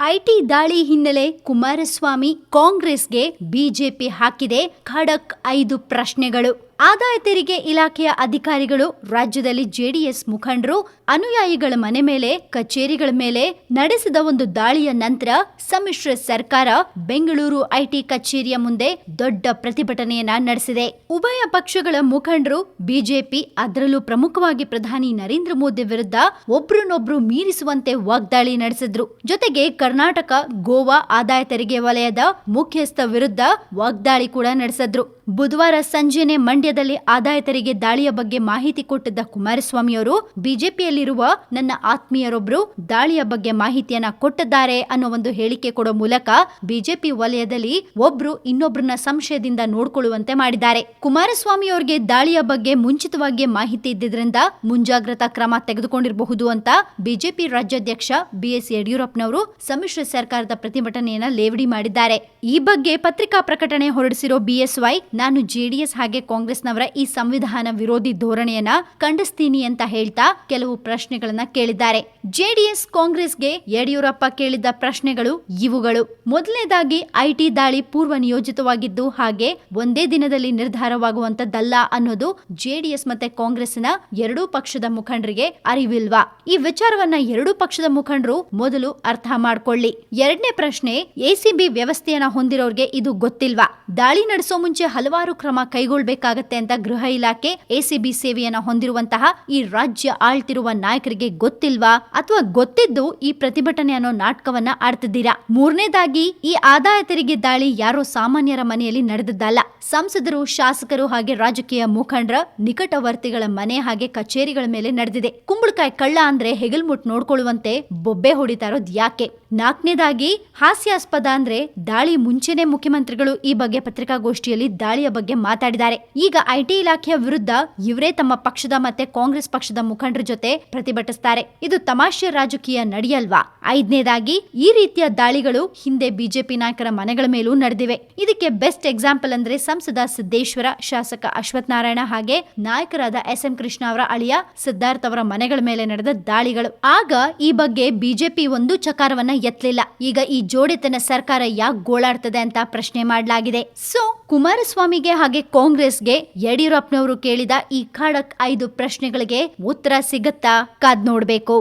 IT ದಾಳಿ ಹಿನ್ನೆಲೆ ಕುಮಾರಸ್ವಾಮಿ ಕಾಂಗ್ರೆಸ್ಗೆ ಬಿಜೆಪಿ ಹಾಕಿದೆ ಖಡಕ್ ಐದು ಪ್ರಶ್ನೆಗಳು. ಆದಾಯ ತೆರಿಗೆ ಇಲಾಖೆಯ ಅಧಿಕಾರಿಗಳು, ರಾಜ್ಯದಲ್ಲಿ ಜೆಡಿಎಸ್ ಮುಖಂಡರು, ಅನುಯಾಯಿಗಳ ಮನೆ ಮೇಲೆ, ಕಚೇರಿಗಳ ಮೇಲೆ ನಡೆಸಿದ ಒಂದು ದಾಳಿಯ ನಂತರ ಸಮ್ಮಿಶ್ರ ಸರ್ಕಾರ ಬೆಂಗಳೂರು ಐಟಿ ಕಚೇರಿಯ ಮುಂದೆ ದೊಡ್ಡ ಪ್ರತಿಭಟನೆಯನ್ನ ನಡೆಸಿದೆ. ಉಭಯ ಪಕ್ಷಗಳ ಮುಖಂಡರು, ಬಿಜೆಪಿ ಅದರಲ್ಲೂ ಪ್ರಮುಖವಾಗಿ ಪ್ರಧಾನಿ ನರೇಂದ್ರ ಮೋದಿ ವಿರುದ್ಧ ಒಬ್ರನ್ನೊಬ್ರು ಮೀರಿಸುವಂತೆ ವಾಗ್ದಾಳಿ ನಡೆಸಿದ್ರು. ಜೊತೆಗೆ ಕರ್ನಾಟಕ, ಗೋವಾ ಆದಾಯ ತೆರಿಗೆ ವಲಯದ ಮುಖ್ಯಸ್ಥ ವಿರುದ್ಧ ವಾಗ್ದಾಳಿ ಕೂಡ ನಡೆಸಿದ್ರು. ಬುಧವಾರ ಸಂಜೆನೆ ಮಂಡ್ಯದಲ್ಲಿ ಆದಾಯ ತೆರಿಗೆ ದಾಳಿಯ ಬಗ್ಗೆ ಮಾಹಿತಿ ಕೊಟ್ಟಿದ್ದ ಕುಮಾರಸ್ವಾಮಿಯವರು, ಬಿಜೆಪಿಯಲ್ಲಿರುವ ನನ್ನ ಆತ್ಮೀಯರೊಬ್ಬರು ದಾಳಿಯ ಬಗ್ಗೆ ಮಾಹಿತಿಯನ್ನ ಕೊಟ್ಟಿದ್ದಾರೆ ಅನ್ನೋ ಒಂದು ಹೇಳಿಕೆ ಕೊಡೋ ಮೂಲಕ ಬಿಜೆಪಿ ವಲಯದಲ್ಲಿ ಒಬ್ರು ಇನ್ನೊಬ್ರನ್ನ ಸಂಶಯದಿಂದ ನೋಡಿಕೊಳ್ಳುವಂತೆ ಮಾಡಿದ್ದಾರೆ. ಕುಮಾರಸ್ವಾಮಿ ಅವರಿಗೆ ದಾಳಿಯ ಬಗ್ಗೆ ಮುಂಚಿತವಾಗಿ ಮಾಹಿತಿ ಇದ್ದಿದ್ರಿಂದ ಮುಂಜಾಗ್ರತಾ ಕ್ರಮ ತೆಗೆದುಕೊಂಡಿರಬಹುದು ಅಂತ ಬಿಜೆಪಿ ರಾಜ್ಯಾಧ್ಯಕ್ಷ ಬಿಎಸ್ ಯಡಿಯೂರಪ್ಪನವರು ಸಮ್ಮಿಶ್ರ ಸರ್ಕಾರದ ಪ್ರತಿಭಟನೆಯನ್ನ ಲೇವಡಿ ಮಾಡಿದ್ದಾರೆ. ಈ ಬಗ್ಗೆ ಪತ್ರಿಕಾ ಪ್ರಕಟಣೆ ಹೊರಡಿಸಿರೋ ಬಿಎಸ್ವೈ ನಾನು ಜೆಡಿಎಸ್ ಹಾಗೆ ಕಾಂಗ್ರೆಸ್ನವರ ಈ ಸಂವಿಧಾನ ವಿರೋಧಿ ಧೋರಣೆಯನ್ನ ಖಂಡಿಸ್ತೀನಿ ಅಂತ ಹೇಳ್ತಾ ಕೆಲವು ಪ್ರಶ್ನೆಗಳನ್ನ ಕೇಳಿದ್ದಾರೆ. ಜೆಡಿಎಸ್ ಕಾಂಗ್ರೆಸ್ಗೆ ಯಡಿಯೂರಪ್ಪ ಕೇಳಿದ್ದ ಪ್ರಶ್ನೆಗಳು ಇವುಗಳು. ಮೊದಲನೇದಾಗಿ ಐಟಿ ದಾಳಿ ಪೂರ್ವ ನಿಯೋಜಿತವಾಗಿದ್ದು ಹಾಗೆ ಒಂದೇ ದಿನದಲ್ಲಿ ನಿರ್ಧಾರವಾಗುವಂತದ್ದಲ್ಲ ಅನ್ನೋದು ಜೆಡಿಎಸ್ ಮತ್ತೆ ಕಾಂಗ್ರೆಸ್ನ ಎರಡೂ ಪಕ್ಷದ ಮುಖಂಡರಿಗೆ ಅರಿವಿಲ್ವಾ? ಈ ವಿಚಾರವನ್ನ ಎರಡೂ ಪಕ್ಷದ ಮುಖಂಡರು ಮೊದಲು ಅರ್ಥ ಮಾಡ್ಕೊಳ್ಳಿ. ಎರಡನೇ ಪ್ರಶ್ನೆ ಎಸಿಬಿ ವ್ಯವಸ್ಥೆಯನ್ನ ಹೊಂದಿರೋರ್ಗೆ ಇದು ಗೊತ್ತಿಲ್ವಾ? ದಾಳಿ ನಡೆಸೋ ಮುಂಚೆ ಹಲವಾರು ಕ್ರಮ ಕೈಗೊಳ್ಬೇಕಾಗತ್ತೆ ಅಂತ ಗೃಹ ಇಲಾಖೆ ಎಸಿಬಿ ಸೇವೆಯನ್ನ ಹೊಂದಿರುವಂತಹ ಈ ರಾಜ್ಯ ಆಳ್ತಿರುವ ನಾಯಕರಿಗೆ ಗೊತ್ತಿಲ್ವಾ? ಅಥವಾ ಗೊತ್ತಿದ್ದು ಈ ಪ್ರತಿಭಟನೆ ಅನ್ನೋ ನಾಟಕವನ್ನ ಆಡ್ತಿದ್ದೀರಾ? ಮೂರನೇದಾಗಿ, ಈ ಆದಾಯ ತೆರಿಗೆ ದಾಳಿ ಯಾರೋ ಸಾಮಾನ್ಯರ ಮನೆಯಲ್ಲಿ ನಡೆದದ್ದಲ್ಲ. ಸಂಸದರು, ಶಾಸಕರು ಹಾಗೆ ರಾಜಕೀಯ ಮುಖಂಡರ, ನಿಕಟವರ್ತಿಗಳ ಮನೆ ಹಾಗೆ ಕಚೇರಿಗಳ ಮೇಲೆ ನಡೆದಿದೆ. ಕುಂಬಳಕಾಯಿ ಕಳ್ಳ ಅಂದ್ರೆ ಹೆಗಲ್ಮುಟ್ ನೋಡ್ಕೊಳ್ಳುವಂತೆ ಬೊಬ್ಬೆ ಹೊಡಿತಾ ಇರೋದ್ ಯಾಕೆ? ನಾಲ್ಕನೇದಾಗಿ, ಹಾಸ್ಯಾಸ್ಪದ ಅಂದ್ರೆ ದಾಳಿ ಮುಂಚೆನೆ ಮುಖ್ಯಮಂತ್ರಿಗಳು ಈ ಬಗ್ಗೆ ಪತ್ರಿಕಾಗೋಷ್ಠಿಯಲ್ಲಿ ದಾಳಿಯ ಬಗ್ಗೆ ಮಾತಾಡಿದ್ದಾರೆ. ಈಗ ಐಟಿ ಇಲಾಖೆಯ ವಿರುದ್ಧ ಇವರೇ ತಮ್ಮ ಪಕ್ಷದ ಮತ್ತೆ ಕಾಂಗ್ರೆಸ್ ಪಕ್ಷದ ಮುಖಂಡರ ಜೊತೆ ಪ್ರತಿಭಟಿಸ್ತಾರೆ. ಇದು ತಮಾಷೆ ರಾಜಕೀಯ ನಡೆಯಲ್ವಾ? ಐದನೇದಾಗಿ, ಈ ರೀತಿಯ ದಾಳಿಗಳು ಹಿಂದೆ ಬಿಜೆಪಿ ನಾಯಕರ ಮನೆಗಳ ಮೇಲೂ ನಡೆದಿವೆ. ಇದಕ್ಕೆ ಬೆಸ್ಟ್ ಎಕ್ಸಾಂಪಲ್ ಅಂದ್ರೆ ಸಂಸದ ಸಿದ್ದೇಶ್ವರ, ಶಾಸಕ ಅಶ್ವಥ್ ನಾರಾಯಣ ಹಾಗೆ ನಾಯಕರಾದ ಎಸ್ ಎಂ ಕೃಷ್ಣ ಅವರ ಅಳಿಯ ಸಿದ್ಧಾರ್ಥ ಅವರ ಮನೆಗಳ ಮೇಲೆ ನಡೆದ ದಾಳಿಗಳು. ಆಗ ಈ ಬಗ್ಗೆ ಬಿಜೆಪಿ ಒಂದು ಚಕಾರವನ್ನ ಎತ್ತಲಿಲ್ಲ ಈಗ ಈ ಜೋಡಿತನ ಸರ್ಕಾರ ಯಾಕೆ ಗೋಳಾಡ್ತದೆ ಅಂತ ಪ್ರಶ್ನೆ ಮಾಡಲಾಗಿದೆ. ಸೊ, ಕುಮಾರಸ್ವಾಮಿಗೆ ಹಾಗೆ ಕಾಂಗ್ರೆಸ್ಗೆ ಯಡಿಯೂರಪ್ಪನವರು ಕೇಳಿದ ಈ ಖಡಕ್ ಐದು ಪ್ರಶ್ನೆಗಳಿಗೆ ಉತ್ತರ ಸಿಗತ್ತಾ ಕಾದ್ ನೋಡ್ಬೇಕು.